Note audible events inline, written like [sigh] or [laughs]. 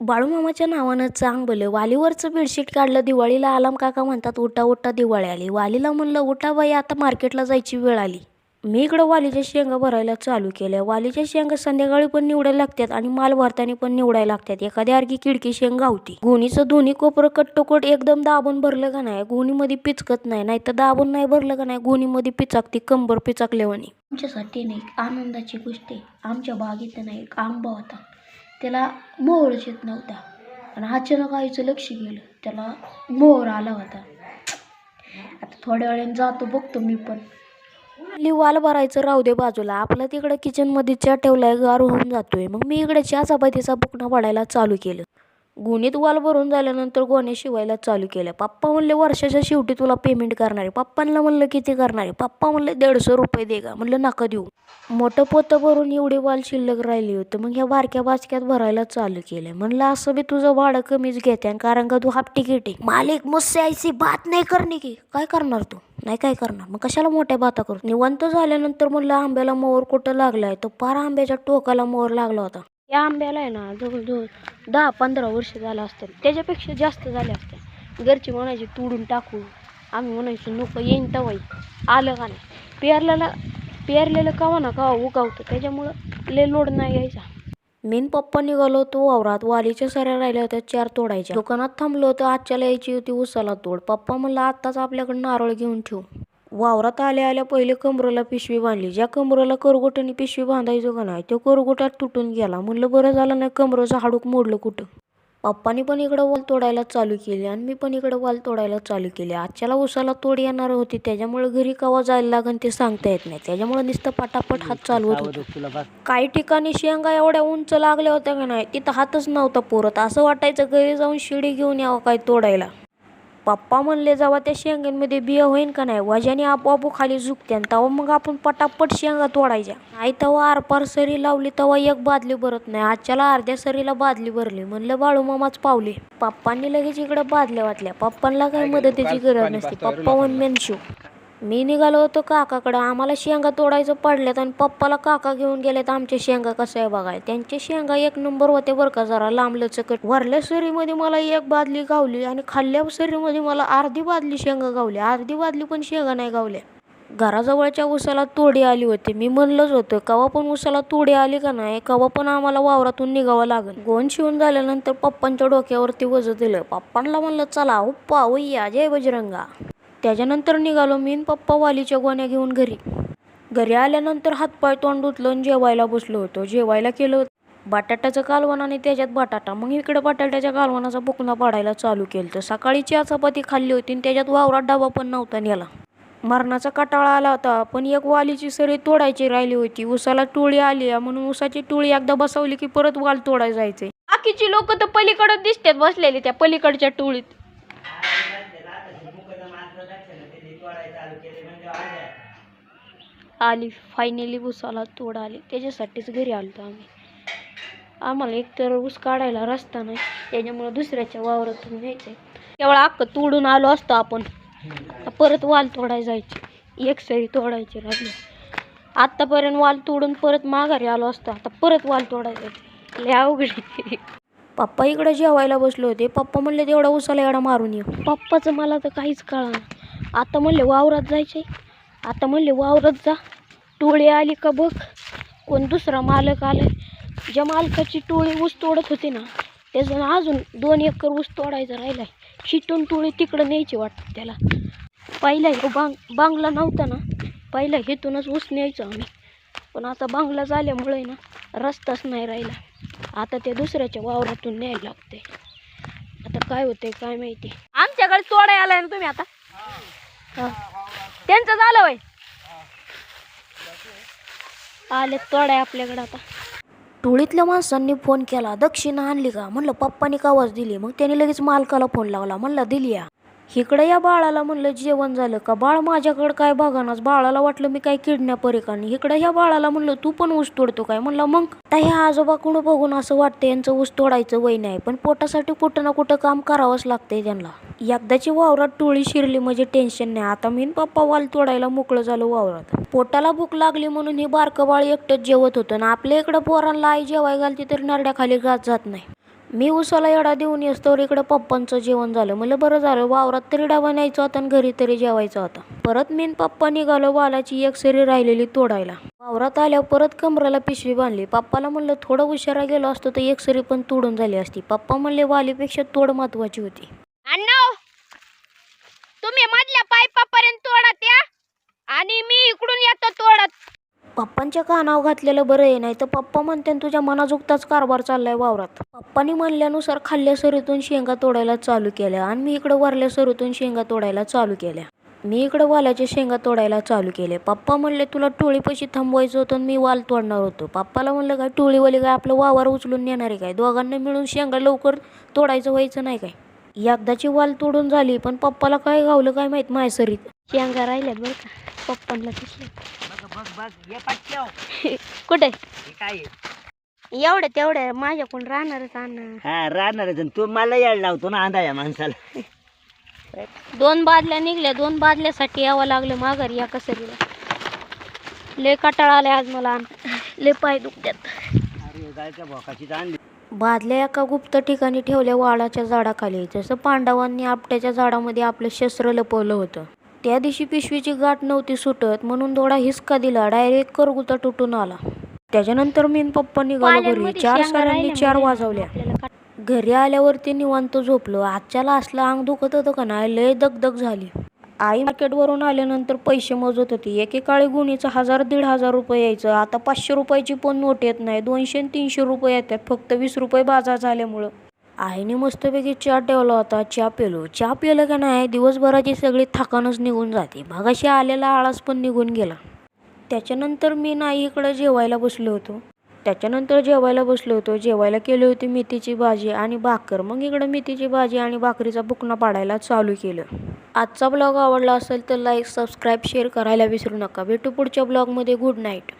बाळूमामाच्या नावानं चांग भलं वालीवरचं बेडशीट काढलं दिवाळीला आलाम काका म्हणतात उठा उठा दिवाळी आली. वालीला म्हणलं उठा बाई आता मार्केटला जायची वेळ आली. मी इकडं वालीच्या शेंगा भरायला चालू केल्या. वालीच्या शेंगा संध्याकाळी पण निवडायला लागतात आणि माल भरताना पण निवडायला लागतात. एखाद्या अर्गी किडकी शेंगा होती. गोणीचं दोन्ही कोपरं कट्टोकट एकदम दाबून भरलं का नाही? गोणीमध्ये पिचकत नाही नाही तर दाबून नाही भरलं का नाही? गोणीमध्ये पिचाकती कंबर पिचाकल्यावानी. आमच्यासाठी नाही आनंदाची गोष्ट आमच्या बागेत नाही एक आंबा होता. त्याला मोहरच येत नव्हता. आणि अचानक आईचं लक्ष गेलं. त्याला मोहर आला होता. आता थोड्या वेळाने जातो बघतो मी पण. आपली वाल भरायचं राहू दे बाजूला. आपलं तिकडं किचनमध्ये चहा ठेवलाय गार होऊन जातोय. मग मी इकडे चहा चपातीचा बुकणा पडायला चालू केलं. गुणीत वाल भरून झाल्यानंतर गोण्या शिवायला चालू केलं पप्पा म्हणले वर्षाच्या शेवटी तुला पेमेंट करणार आहे. पप्पांना म्हणलं किती करणार आहे? पप्पा म्हणले दीडशे रुपये दे का म्हणलं नका देऊ. मोठं पोतं भरून एवढी वाल शिल्लक राहिली होती. मग ह्या बारक्या बाचक्यात भरायला चालू केलं म्हणलं असं बी तुझं भाडं कमीच घेते कारण का तू हाफ तिकीट आहे? मालिक मस्त आयसी बात नाही करणे की. काय करणार तू? नाही काय करणार. मग कशाला मोठ्या बाता करू? निवंत झाल्यानंतर म्हणलं आंब्याला मोहर कुठं लागलाय? तो पार आंब्याच्या टोकाला मोर लागला होता. या आंब्याला आहे ना जवळजवळ दहा पंधरा वर्ष झालं असतील त्याच्यापेक्षा जास्त झाले असते. घरची म्हणायची तोडून टाकू. आम्ही म्हणायचो नको येईन तवाई आलं का नाही? पेरलेलं पेरलेलं कवा ना कवा उगावतं. त्याच्यामुळं लय लोड नाही यायचा मेन पप्पा निघालो होतो वावरात. वालीच्या सऱ्या राहिल्या होत्या चार तोडायच्या. दुकानात थांबलो होतं आजच्याला यायची होती उसाला तोड. पप्पा म्हणलं आत्ताच आपल्याकडे नारळ घेऊन ठेवू. वावरात आल्या आल्या पहिले कमरेला पिशवी बांधली. ज्या कमरेला करगोट्याने पिशवी बांधायचो का नाही तो करगोटात तुटून गेला. म्हणलं बरं झालं नाही कमरेचं हाडूक मोडलं कुठं? पप्पानी पण इकडं वाल तोडायला चालू केली आणि मी पण इकडं वाल तोडायला चालू केली. आजच्याला उसाला तोड येणार होती त्याच्यामुळे घरी कवा जायला लागन ते सांगता येत नाही. त्याच्यामुळे नुसतं पटापट हात चालवत होतो. काही ठिकाणी शेंगा एवढ्या उंच लागल्या होत्या का नाही तिथं हातच नव्हता पुरत. असं वाटायचं घरी जाऊन शिडी घेऊन यावं काय तोडायला. पप्पा म्हणले जेव्हा त्या शेंगांमध्ये बिया होईन का नाही? वजाने आपोआप खाली झुकते आणि तेव्हा मग आपण पटापट शेंगा तोडायच्या. नाही तेव्हा आरपार सरी लावली तेव्हा एक बादली भरत नाही. आजच्याला अर्ध्या सरीला बादली भरली. म्हणलं बाळू मामाच पावले. पप्पांनी लगेच इकडे बादल्या वाटल्या. पप्पांना काही मदतीची गरज नसते. पप्पा वन मेन शो मी निघालो होतो काकाकडं. आम्हाला शेंगा तोडायचं पडल्यात आणि पप्पाला काका घेऊन गेलेत. आमच्या शेंगा कसं आहे बघाय. त्यांच्या शेंगा एक नंबर होते बरं का जरा. लांबलं चकट. वरल्या सरीमध्ये मला एक बादली गावली आणि खाल्ल्या सरीमध्ये मला अर्धी बादली शेंगा गावली अर्धी बादली पण शेंगा नाही गावल्या. घराजवळच्या उसाला तोडी आली होती. मी म्हणलंच होतं कवा पण उसाला तोडी आली का नाही कवा पण आम्हाला वावरातून निघावं लागेल. गोन शिवून झाल्यानंतर पप्पांच्या डोक्यावरती वजं दिलं. पप्पांना म्हणलं चला उप्पा वैया जय बजरंगा. त्याच्यानंतर निघालो मी पप्पा वालीच्या गोण्या घेऊन घरी. घरी आल्यानंतर हातपाय तोंड उचलून जेवायला बसलो होतो. जेवायला केलं बटाट्याचं कालवण आणि त्याच्यात बटाटा. मग इकडे बटाट्याच्या कालवणाचा बुकना पाडायला चालू केलं तर सकाळी चहा चपाती खाल्ली होती आणि त्याच्यात वावरात डबा पण नव्हता नेला मरणाचा कटाळा आला होता. पण एक वालीची सरी तोडायची राहिली होती. उसाला टोळी आली आहे म्हणून उसाची टोळी एकदा बसवली की परत वाल तोडाय जायचे बाकीची लोक तर पलीकडं दिसतात बसलेली त्या पलीकडच्या टोळीत. आली. फायनली उसाला तोड आली. त्याच्यासाठीच घरी आलो आम्ही. आम्हाला एकतर ऊस काढायला रस्ता नाही. त्याच्यामुळं दुसऱ्याच्या वावरातून न्यायचं केवळ अख्खं तोडून आलो असतो आपण. परत वाल तोडायला जायची. एक सरी तोडायची राहिली. आत्तापर्यंत वाल तोडून परत माघारी आलो असतो. आता परत वाल तोडायला जायचे. लय अवघड आहे. पप्पा इकडे जेवायला बसले होते. पप्पा म्हणले तेवढा उसाला एवढा मारून ये. पप्पाचं मला तर काहीच कळणार आता म्हणले वावरात जायचे आता म्हणले वावरात जा. टोळी आली का बघ. कोण दुसरा मालक आलाय. ज्या मालकाची टोळी ऊस तोडत होती ना त्याचं अजून दोन एकर ऊस तोडायचा राहिलाय. शिटून टोळी तिकडं न्यायची वाटतं त्याला. पहिला हे बांग बांगला नव्हता ना पहिला हेतूनच ऊस न्यायचो आम्ही. पण आता बांगला झाल्यामुळे ना रस्ताच नाही राहिला. आता ते दुसऱ्याच्या वावरातून न्यायला लागते आता काय होते काय माहिती. आमच्याकडे तोडाय आलाय ना तुम्ही आता. त्यांचं झालं वय आले तोडाय आपल्याकडे आता. टोळीतल्या माणसांनी फोन केला दक्षिणा आणली का? म्हणलं पप्पानी कावाच दिली? मग त्याने लगेच मालकाला फोन लावला म्हणलं दिली या. इकडं या बाळाला म्हणलं जेवण झालं का? बाळ माझ्याकडं काय बघानाच बाळाला वाटलं मी काय किडनॅपर आहे का नाही इकडं ह्या बाळाला म्हणलं तू पण ऊस तोडतो काय? म्हणलं मग? आता ह्या आजोबा कुणं बघून असं वाटतं यांचं ऊस तोडायचं वय नाही. पण पोटासाठी कुठं ना कुठं काम करावंच लागतंय त्यांना. एकदाची वावरात टोळी शिरली म्हणजे टेन्शन नाही. आता मी पप्पा वाल तोडायला मोकळं झालो वावरात. पोटाला भूक लागली म्हणून हे बारकं बाळ एकटंच जेवत होतं ना आपल्या इकडं पोरांना आई जेवाय घालते तर नरड्याखाली गात जात नाही. मी उसाला येडा देऊन येस्तोवर इकडं पप्पांचं जेवण झालं. म्हणलं बरं झालं वावरात तरी डबा न्यायचा होता आणि घरी तरी जेवायचा होता. परत मीन पप्पा निघालो वालाची एक सरी राहिलेली तोडायला. वावरात आल्यावर परत कमराला पिशवी बांधली. पप्पाला म्हणलं थोडं उशिरा गेलो असतो तर एक सरी पण तोडून झाली असती. पप्पा म्हणले वालीपेक्षा तोड महत्वाची होती. अण्णा तुम्ही मधल्या पाईपापर्यंत तोडा त्या आणि मी इकडून येतो तोडत. पप्पांच्या कानावर घातलेलं बरं आहे नाही तर पप्पा म्हणते तुझ्या मनाजुकताच कारभार चाललाय वावरात. पप्पानी म्हणल्यानुसार खाल्ल्या सरीतून शेंगा तोडायला चालू केल्या आणि मी इकडं वरल्या सरीतून शेंगा तोडायला चालू केल्या. मी इकडं वालाच्या शेंगा तोडायला चालू केले. पप्पा म्हणले तुला टोळीपाशी थांबवायचं होतं आणि मी वाल तोडणार होतो. पप्पाला म्हणलं काय टोळीवाली काय आपलं वावर उचलून नेणार आहे काय? दोघांना मिळून शेंगा लवकर तोडायचं व्हायचं नाही काय? एकदाची वाल तोडून झाली पण पप्पाला काय गावलं काय माहीत माझ्या सरीत. शेंगा राहिल्यात बरं का पप्पांना [laughs] कुठे? काय? एवढ्या तेवढ्या माझ्याकडून राहणारच अण्णा हा राहणार तू मला यायला लावतो ना आंधा या माणसाला. दोन बादल्या निघल्या दोन बादल्यासाठी यावं लागलं माघारी या कसरीला. लय कटाळा आलाय आज मला लय पाय दुखत्यात. बादल्या एका गुप्त ठिकाणी ठेवल्या वाळाच्या झाडाखाली. जसं पांडवांनी आपट्याच्या झाडामध्ये आपलं शस्त्र लपवलं होतं. त्या दिवशी पिशवीची गाठ नव्हती सुटत म्हणून थोडा हिसका दिला. डायरेक्ट करगुता तुटून आला. त्याच्यानंतर मी पप्पा निघालो घरी. चार साऱ्यांनी चार वाजवल्या. घरी आल्यावरती निवांत झोपलो. आजच्याला असलं अंग दुखत होतं का नाही लय दगदग झाली. आई मार्केटवरून आल्यानंतर पैसे मोजत होती. एकेकाळी गुणीचं हजार दीड हजार रुपये यायचं. आता पाचशे रुपयाची पण नोट येत नाही. दोनशे तीनशे रुपये येतात. फक्त वीस रुपये बाजार झाल्यामुळं. आईने मस्तपैकी चहा ठेवला होता चहा पेलो. चहा पिलं का नाही दिवसभराची सगळी थकानच निघून जाते. मगाशी आलेला आळस पण निघून गेला. त्याच्यानंतर मी नाही इकडं जेवायला बसलो होतो. त्याच्यानंतर जेवायला बसलो होतो. जेवायला केली होती मेथीची भाजी आणि भाकर. मग इकडं मेथीची भाजी आणि भाकरीचा बुकना पाडायला चालू केलं. आजचा ब्लॉग आवडला असेल तर लाईक सबस्क्राईब शेअर करायला विसरू नका. भेटू पुढच्या ब्लॉगमध्ये. Good night